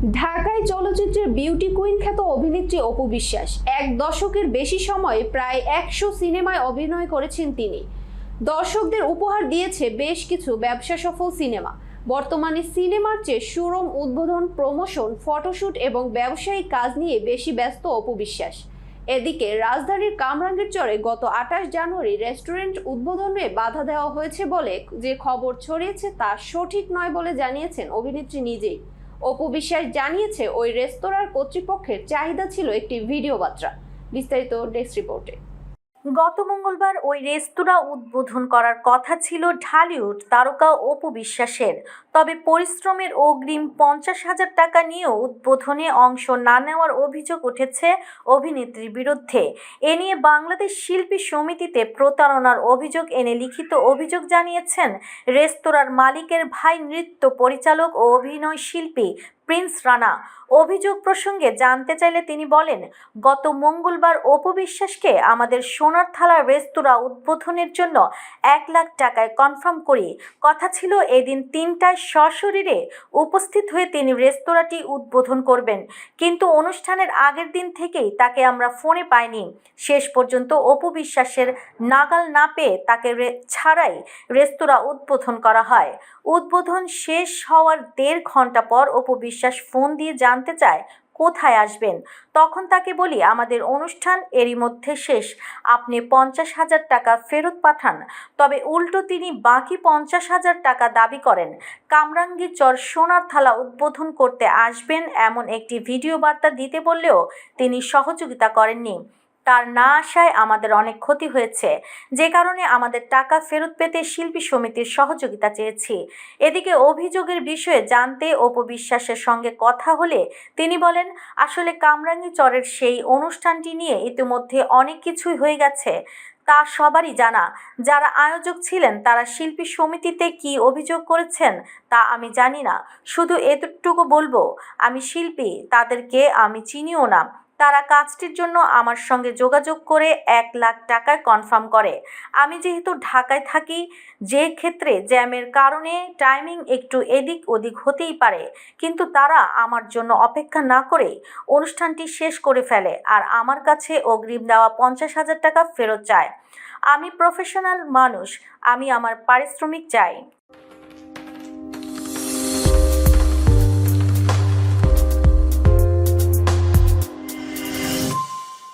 ঢাকায় চলচ্চিত্রের beauty queen খ্যাত অভিনেত্রী অপু বিশ্বাস। এক দশকের বেশি সময় প্রায় একশো সিনেমায় অভিনয় করেছেন তিনি। দর্শকদের উপহার দিয়েছে বেশ কিছু ব্যবসা সফল সিনেমা। বর্তমানে সিনেমার চেয়ে সুরম উদ্বোধন, প্রমোশন, ফটোশুট এবং ব্যবসায়িক কাজ নিয়ে বেশি ব্যস্ত অপু বিশ্বাস। এদিকে রাজধানীর কামরাঙ্গীর চরে গত আঠাশ জানুয়ারি রেস্টুরেন্ট উদ্বোধনে বাধা দেওয়া হয়েছে বলে যে খবর ছড়িয়েছে তা সঠিক নয় বলে জানিয়েছেন অভিনেত্রী নিজেই। অপু বিশ্বাস জানিয়েছে ওই রেস্তোরাঁর কর্তৃপক্ষের চাহিদা ছিল একটি ভিডিও বার্তা বিস্তারিত ডেস্ক রিপোর্টে। গত মঙ্গলবার ওই রেস্তোরাঁ উদ্বোধন করার কথা ছিল ঢালিউড তারকা অপু বিশ্বাসের। তবে পরিশ্রমের অগ্রিম পঞ্চাশ হাজার টাকা নিয়েও উদ্বোধনে অংশ না নেওয়ার অভিযোগ উঠেছে অভিনেত্রীর বিরুদ্ধে। এ নিয়ে বাংলাদেশ শিল্পী সমিতিতে প্রতারণার অভিযোগ এনে লিখিত অভিযোগ জানিয়েছেন রেস্তোরাঁর মালিকের ভাই নৃত্য পরিচালক ও অভিনয় শিল্পী প্রিন্স রানা। অভিযোগ প্রসঙ্গে জানতে চাইলে তিনি বলেন, গত মঙ্গলবার অপু বিশ্বাসকে আমাদের সোনার থালা রেস্তোরাঁ উদ্বোধনের জন্য এক লাখ টাকায় কনফার্ম করি। কথা ছিল এদিন তিনটায় সশরীরে উপস্থিত হয়ে তিনি রেস্তোরাঁটি উদ্বোধন করবেন। কিন্তু অনুষ্ঠানের আগের দিন থেকেই তাকে আমরা ফোনে পাইনি। শেষ পর্যন্ত অপু বিশ্বাসের নাগাল না পেয়ে তাকে ছাড়াই রেস্তোরাঁ উদ্বোধন করা হয়। উদ্বোধন শেষ হওয়ার দেড় ঘণ্টা পর অপু বিশ্বাস ফোন দিয়ে জানতে চায়, কোথায় আসবেন? তখন তাকে বলি, আমাদের অনুষ্ঠান এরই মধ্যে শেষ। আপনি পঞ্চাশ হাজার টাকা ফেরত পাঠান। তবে উল্টো তিনি বাকি পঞ্চাশ হাজার টাকা দাবি করেন কামরাঙ্গি চর সোনার থালা উদ্বোধন করতে আসবেন এমন একটি ভিডিও বার্তা দিতে বললেও তিনি সহযোগিতা করেননি। তার না আসায় আমাদের অনেক ক্ষতি হয়েছে। যে কারণে আমাদের টাকা ফেরত পেতে শিল্পী সমিতির সহযোগিতা চেয়েছি। এদিকে অভিযোগের বিষয়ে জানতে অপবিশ্বাসের সঙ্গে কথা হলে তিনি বলেন, আসলে কামরাঙ্গি চরের সেই অনুষ্ঠানটি নিয়ে ইতিমধ্যে অনেক কিছুই হয়ে গেছে। তা সবারই জানা। যারা আয়োজক ছিলেন, তারা শিল্পী সমিতিতে কি অভিযোগ করেছেন, তা আমি জানি না। শুধু এতটুকু বলব, আমি শিল্পী, তাদেরকে আমি চিনিও না। তারা কাজটির জন্য আমার সঙ্গে যোগাযোগ করে এক লাখ টাকায় কনফার্ম করে। আমি যেহেতু ঢাকায় থাকি, যে ক্ষেত্রে জ্যামের কারণে টাইমিং একটু এদিক ওদিক হতেই পারে। কিন্তু তারা আমার জন্য অপেক্ষা না করে অনুষ্ঠানটি শেষ করে ফেলে আর আমার কাছে অগ্রিম দেওয়া পঞ্চাশ হাজার টাকা ফেরত চায়। আমি প্রফেশনাল মানুষ, আমি আমার পারিশ্রমিক চাই।